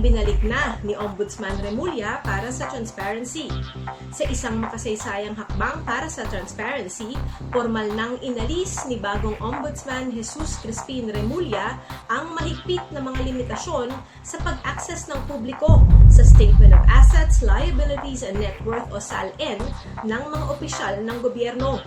ibinalik na ni Ombudsman Remulla para sa transparency. Sa isang makasaysayang hakbang para sa transparency, formal nang inalis ni bagong Ombudsman Jesus Crispin Remulla ang mahigpit na mga limitasyon sa pag-access ng publiko sa Statement of Assets, Liabilities and Net Worth o SALN ng mga opisyal ng gobyerno.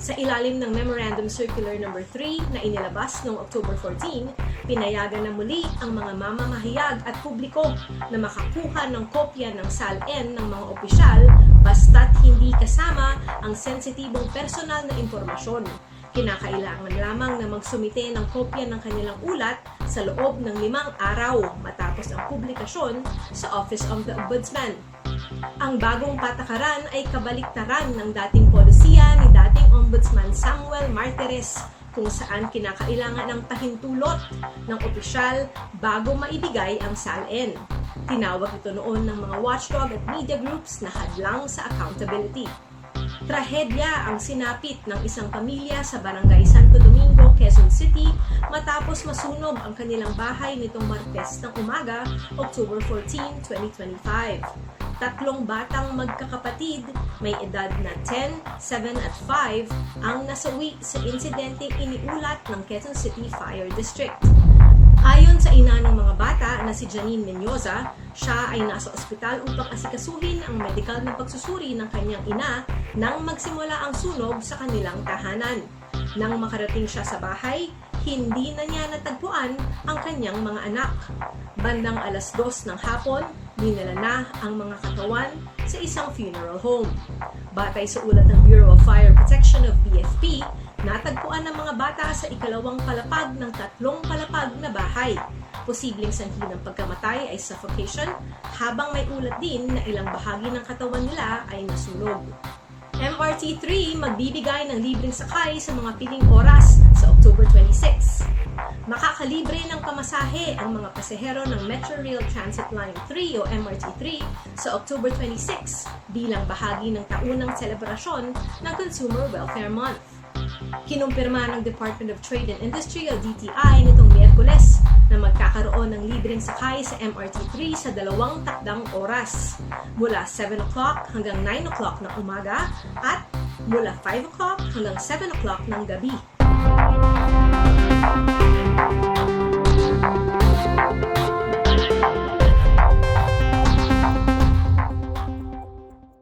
Sa ilalim ng Memorandum Circular No. 3 na inilabas noong October 14, pinayagan na muli ang mga mamamahayag at publiko na makakuha ng kopya ng SALN ng mga opisyal basta't hindi kasama ang sensitibong personal na impormasyon. Kinakailangan lamang na magsumite ng kopya ng kanilang ulat sa loob ng limang araw matapos ang publikasyon sa Office of the Ombudsman. Ang bagong patakaran ay kabaliktaran ng dating polisiya ni dating Ombudsman Samuel Martires kung saan kinakailangan ng pahintulot ng opisyal bago maibigay ang SALN. Tinawag ito noon ng mga watchdog at media groups na hadlang sa accountability. Trahedya ang sinapit ng isang pamilya sa Barangay Santo Domingo, Quezon City matapos masunog ang kanilang bahay nitong Martes ng umaga, October 14, 2025. Tatlong batang magkakapatid, may edad na 10, 7 at 5, ang nasawi sa insidenteng iniulat ng Quezon City Fire District. Ayon sa ina ng mga bata na si Janine Menyoza, siya ay nasa ospital upang asikasuhin ang medikal na pagsusuri ng kanyang ina nang magsimula ang sunog sa kanilang tahanan. Nang makarating siya sa bahay, hindi na niya natagpuan ang kanyang mga anak. Bandang alas dos ng hapon, dinala na ang mga katawan sa isang funeral home. Batay sa ulat ng Bureau of Fire Protection of BFP, natagpuan ng mga bata sa ikalawang palapag ng tatlong palapag na bahay. Posibleng sanhi ng pagkamatay ay suffocation, habang may ulat din na ilang bahagi ng katawan nila ay nasunog. MRT3 magbibigay ng libreng sakay sa mga piling oras sa October 26. Makakalibre ng pamasahe ang mga pasahero ng Metro Rail Transit Line 3 o MRT3 sa October 26 bilang bahagi ng taunang selebrasyon ng Consumer Welfare Month. Kinumpirma ng Department of Trade and Industry o DTI nitong Miyerkules na magkakaroon ng libreng sakay sa MRT3 sa dalawang takdang oras mula 7 o'clock hanggang 9 o'clock ng umaga at mula 5 o'clock hanggang 7 o'clock ng gabi. thank you